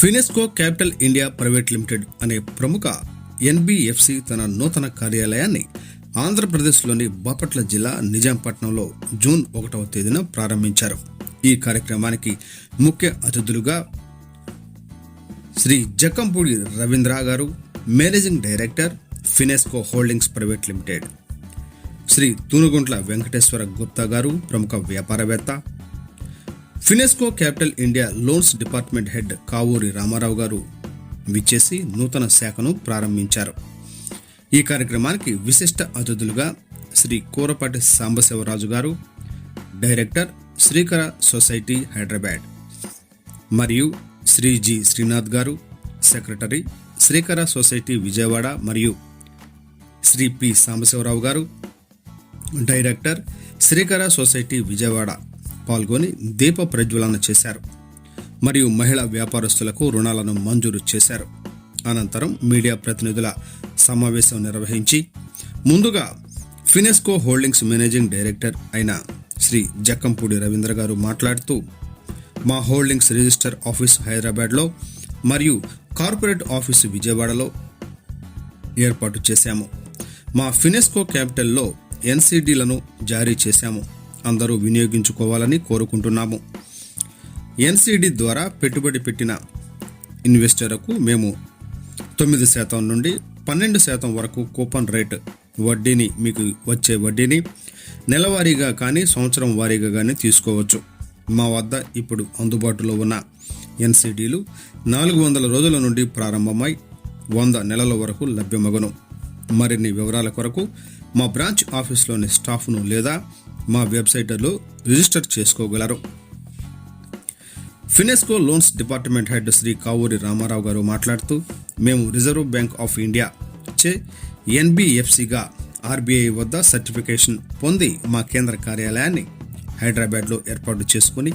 Finesco capital India private limited అనే ప్రముఖ NBFC తన నూతన కార్యాలయాన్ని ఆంధ్రప్రదేశ్లోని బాపట్ల జిల్లా నిజాంపట్నంలో జూన్ ఒకటవ తేదీన ప్రారంభించారు. ఈ కార్యక్రమానికి ముఖ్య అతిథులుగా Shri Jakkampudi Ravindra garu managing director Finesco holdings private limited Shri Tunuguntla Venkateswara Gupta garu ప్రముఖ వ్యాపారవేత్త Finesco capital India loans department head Kavuri Ramarao garu విచ్చేసి నూతన శాఖను ప్రారంభించారు. ఈ కార్యక్రమానికి విశిష్ట అతిథులుగా శ్రీ కూరపాటి సాంబశివరాజు గారు డైరెక్టర్ శ్రీకర సొసైటీ హైదరాబాద్ మరియు శ్రీ జి శ్రీనాథ్ గారు సెక్రటరీ శ్రీకర సొసైటీ విజయవాడ మరియు శ్రీ పి సాంబశివరావు గారు డైరెక్టర్ శ్రీకర సొసైటీ విజయవాడ పాల్గొని దీప ప్రజ్వలన చేశారు. మరియు మహిళా వ్యాపారస్తులకు రుణాలను మంజూరు చేశారు. అనంతరం మీడియా ప్రతినిధుల సమావేశం నిర్వహించి ముందుగా ఫినెస్కో హోల్డింగ్స్ మేనేజింగ్ డైరెక్టర్ అయిన శ్రీ జక్కంపూడి రవీంద్ర గారు మాట్లాడుతూ మా హోల్డింగ్స్ రిజిస్టర్ ఆఫీస్ హైదరాబాద్లో మరియు కార్పొరేట్ ఆఫీసు విజయవాడలో ఏర్పాటు చేశాము. మా ఫినెస్కో క్యాపిటల్లో ఎన్సీడీలను జారీ చేశాము. అందరూ వినియోగించుకోవాలని కోరుకుంటున్నాము. ఎన్సిడి ద్వారా పెట్టుబడి పెట్టిన ఇన్వెస్టర్కు మేము తొమ్మిది శాతం నుండి పన్నెండు శాతం వరకు కూపన్ రేట్ వడ్డీని మీకు వచ్చే వడ్డీని నెలవారీగా కానీ సంవత్సరం వారీగా కానీ తీసుకోవచ్చు. మా వద్ద ఇప్పుడు అందుబాటులో ఉన్న ఎన్సిడీలు నాలుగు వందల రోజుల నుండి ప్రారంభమై వంద నెలల వరకు లభ్యమగును. మరిన్ని వివరాల కొరకు మా బ్రాంచ్ ఆఫీస్లోని స్టాఫ్ను లేదా మా వెబ్సైట్లో రిజిస్టర్ చేసుకోగలరు. Finesco loans department head Shri Kavuri Ramarao garu మాట్లాడుతూ మేము రిజర్వ్ బ్యాంక్ ఆఫ్ ఇండియా చే ఎన్బిఎఫ్సిగా ఆర్బీఐ వద్ద సర్టిఫికేషన్ పొంది మా కేంద్ర కార్యాలయాన్ని హైదరాబాద్లో ఏర్పాటు చేసుకుని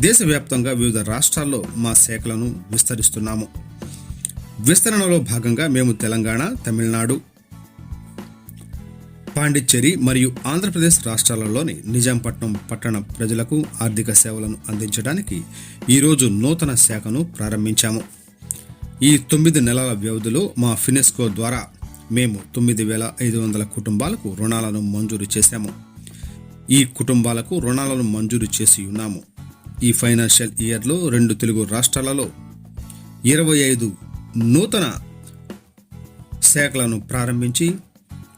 దేశవ్యాప్తంగా వివిధ రాష్ట్రాల్లో మా శాఖలను విస్తరిస్తున్నాము. విస్తరణలో భాగంగా మేము తెలంగాణ తమిళనాడు పాండిచ్చేరి మరియు ఆంధ్రప్రదేశ్ రాష్ట్రాలలోని నిజాంపట్నం పట్టణ ప్రజలకు ఆర్థిక సేవలను అందించడానికి ఈరోజు నూతన శాఖను ప్రారంభించాము. ఈ తొమ్మిది నెలల వ్యవధిలో మా ఫినెస్కో ద్వారా మేము తొమ్మిది వేల ఐదు వందల కుటుంబాలకు రుణాలను మంజూరు చేశాము. ఈ కుటుంబాలకు రుణాలను మంజూరు చేసి ఉన్నాము. ఈ ఫైనాన్షియల్ ఇయర్లో రెండు తెలుగు రాష్ట్రాలలో ఇరవై ఐదు నూతన శాఖలను ప్రారంభించి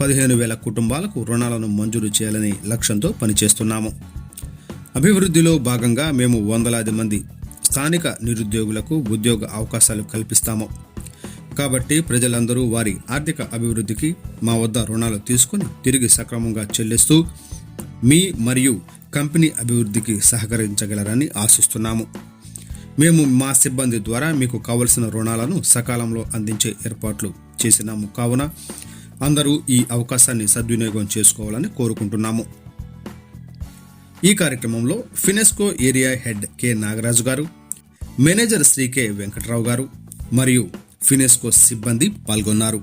పదిహేను వేల కుటుంబాలకు రుణాలను మంజూరు చేయాలని లక్ష్యంతో పనిచేస్తున్నాము. అభివృద్ధిలో భాగంగా మేము వందలాది మంది స్థానిక నిరుద్యోగులకు ఉద్యోగ అవకాశాలు కల్పిస్తాము. కాబట్టి ప్రజలందరూ వారి ఆర్థిక అభివృద్ధికి మా వద్ద రుణాలు తీసుకుని తిరిగి సక్రమంగా చెల్లిస్తూ మీ మరియు కంపెనీ అభివృద్ధికి సహకరించగలరని ఆశిస్తున్నాము. మేము మా సిబ్బంది ద్వారా మీకు కావలసిన రుణాలను సకాలంలో అందించే ఏర్పాట్లు చేసినాము. కావున అందరూ ఈ అవకాశాన్ని సద్వినియోగం చేసుకోవాలని కోరుకుంటున్నాము. ఈ కార్యక్రమంలో Finesco area head K Nagaraju garu manager Shri K Venkatrao గారు మరియు ఫినెస్కో సిబ్బంది పాల్గొన్నారు.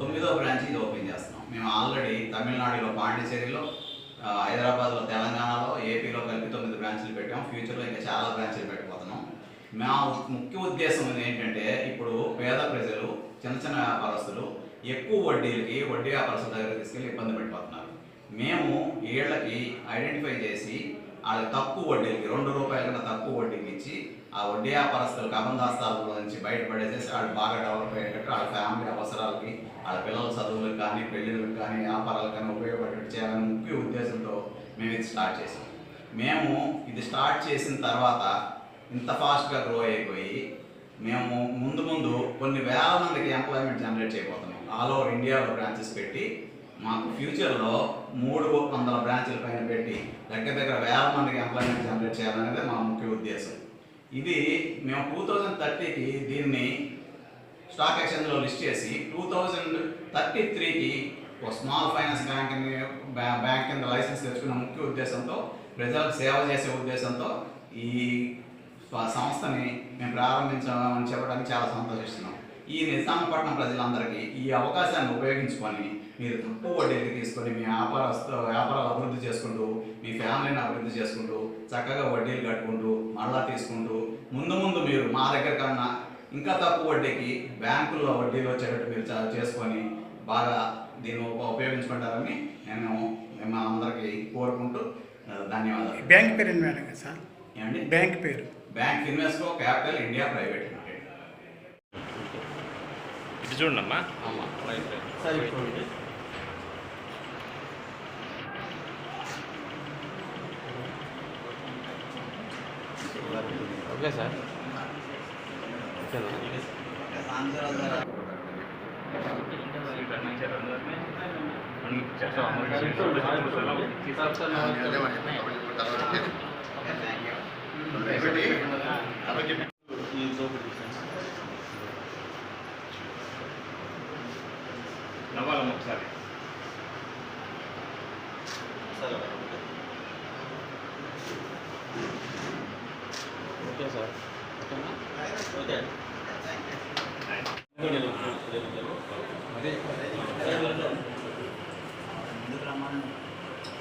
తొమ్మిదో బ్రాంచ్ ఇది ఓపెన్ చేస్తున్నాం. మేము ఆల్రెడీ తమిళనాడులో పాండిచేరిలో హైదరాబాద్లో తెలంగాణలో ఏపీలో కలిపి తొమ్మిది బ్రాంచ్లు పెట్టాం. ఫ్యూచర్లో ఇంకా చాలా బ్రాంచ్లు పెట్టబోతున్నాం. మా ముఖ్య ఉద్దేశం ఏంటంటే ఇప్పుడు పేద ప్రజలు చిన్న చిన్న వ్యాపారస్తులు ఎక్కువ వడ్డీలకి వడ్డీ వ్యాపారస్తుల దగ్గర తీసుకెళ్ళి ఇబ్బంది పెట్టిపోతున్నారు. మేము ఏళ్ళకి ఐడెంటిఫై చేసి వాళ్ళకి తక్కువ వడ్డీలకి రెండు రూపాయల కన్నా తక్కువ వడ్డీకి ఇచ్చి ఆ వడ్డీ వ్యాపారస్తులకు అబంధాస్తాల నుంచి బయటపడేసేసి వాళ్ళు బాగా డెవలప్ అయ్యేటట్టు వాళ్ళ ఫ్యామిలీ అవసరాలకి వాళ్ళ పిల్లల చదువులకు కానీ పెళ్ళిళ్ళకి కానీ వ్యాపారాలకు కానీ ఉపయోగపడేటట్టు చేయాలని ముఖ్య ఉద్దేశంతో మేము ఇది స్టార్ట్ చేసాం మేము ఇది స్టార్ట్ చేసిన తర్వాత ఇంత ఫాస్ట్గా గ్రో అయిపోయి మేము ముందు ముందు కొన్ని వేల మందికి ఎంప్లాయ్మెంట్ జనరేట్ చేయబోతున్నాం. ఆల్ ఓవర్ ఇండియాలో బ్రాంచెస్ పెట్టి మాకు ఫ్యూచర్లో మూడు వందల బ్రాంచ్ల పైన పెట్టి దగ్గర దగ్గర వేల మందికి ఎంప్లాయ్మెంట్ జనరేట్ చేయాలనేది మా ముఖ్య ఉద్దేశం. ఇది మేము టూ థౌజండ్ థర్టీకి దీన్ని స్టాక్ ఎక్స్చేంజ్లో లిస్ట్ చేసి టూ థౌజండ్ థర్టీ త్రీకి ఒక స్మాల్ ఫైనాన్స్ బ్యాంక్ బ్యాంక్ కింద లైసెన్స్ తెచ్చుకున్న ముఖ్య ఉద్దేశంతో ప్రజలకు సేవ చేసే ఉద్దేశంతో ఈ స్వ- సంస్థని మేము ప్రారంభించామని చెప్పడానికి చాలా సంతోషిస్తున్నాం. ఈ నిజామాపట్నం ప్రజలందరికీ ఈ అవకాశాన్ని ఉపయోగించుకొని మీరు తక్కువ వడ్డీకి తీసుకొని మీ వ్యాపారస్తు వ్యాపారాలు అభివృద్ధి చేసుకుంటూ మీ ఫ్యామిలీని అభివృద్ధి చేసుకుంటూ చక్కగా వడ్డీలు కట్టుకుంటూ మళ్ళా తీసుకుంటూ ముందు ముందు మీరు మా దగ్గర కన్నా ఇంకా తక్కువ వడ్డీకి బ్యాంకుల్లో వడ్డీలు వచ్చేటట్టు మీరు చేసుకొని బాగా దీన్ని ఉప- ఉపయోగించుకుంటారని నేను మేము అందరికీ కోరుకుంటూ ఆ, ధన్యవాదాలు. బ్యాంక్ పేరు ఏంటి మేడం సార్? ఏమండి? బ్యాంక్ పేరు. Bank Invesco capital India private limited ఇటు చూడమ్మా ఓకే సార్ నవ్వాలమ్మ ఒకసారి ఓకే సార్. ఓకే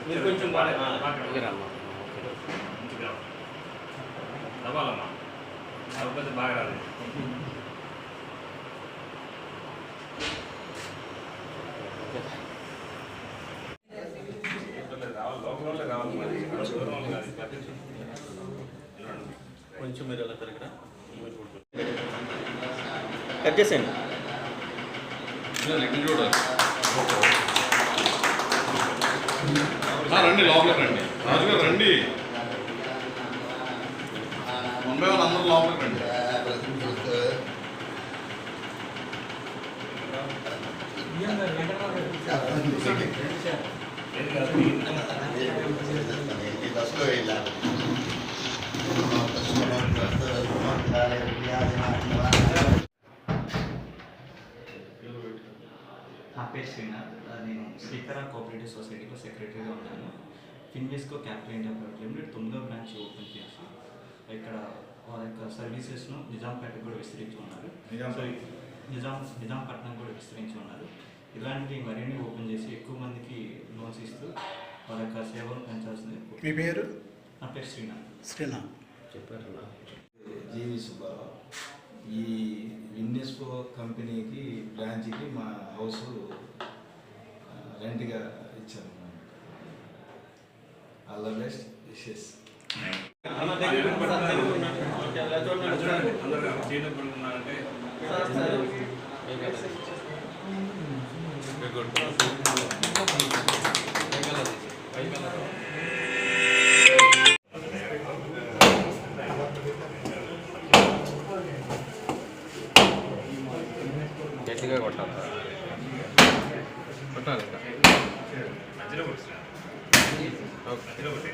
మీరు కొంచెం బాగా నవ్వాలమ్మా. నవ్వకపోతే బాగా రాదు. కొంచెం మీరు ఎలా కట్ చేసేయండి. రండి లోపలికి రండి. రాజుగారు రండి. ముంబై వాళ్ళందరూ లోపలికి రండి నా పేరు శ్రీనాథ్ ఆ, నేను స్పీకర్ ఆఫ్ కోఆపరేటివ్ సొసైటీలో సెక్రటరీగా ఉన్నాను. Finvesco capital India private limited తొమ్మిదో బ్రాంచ్ ఓపెన్ చేసి ఇక్కడ వాళ్ళ యొక్క సర్వీసెస్ను నిజాంపేట కూడా విస్తరించి ఉన్నారు. సో నిజాం నిజాంపట్నం కూడా విస్తరించి ఉన్నారు. ఇలాంటివి మరిన్ని ఓపెన్ చేసి ఎక్కువ మందికి లోన్స్ ఇస్తూ వాళ్ళ యొక్క సేవలు పెంచాల్సింది. మీ పేరు? నా పేరు శ్రీనాథ్ శ్రీనాథ్ చెప్పారన్నా. జీవి సుబ్బారావు. ఈ విన్నెస్కో కంపెనీకి బ్రాంచ్కి మా హౌస్ రెంట్గా ఇచ్చాను ఆల్ ద బెస్ట్. విషెస్. గట్టిగా కొట్టాలి. కొట్టాలి ఇంకా ఓకే.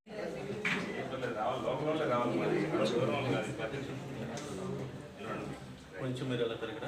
కొంచెం మీరు ఎలా ఇక్కడ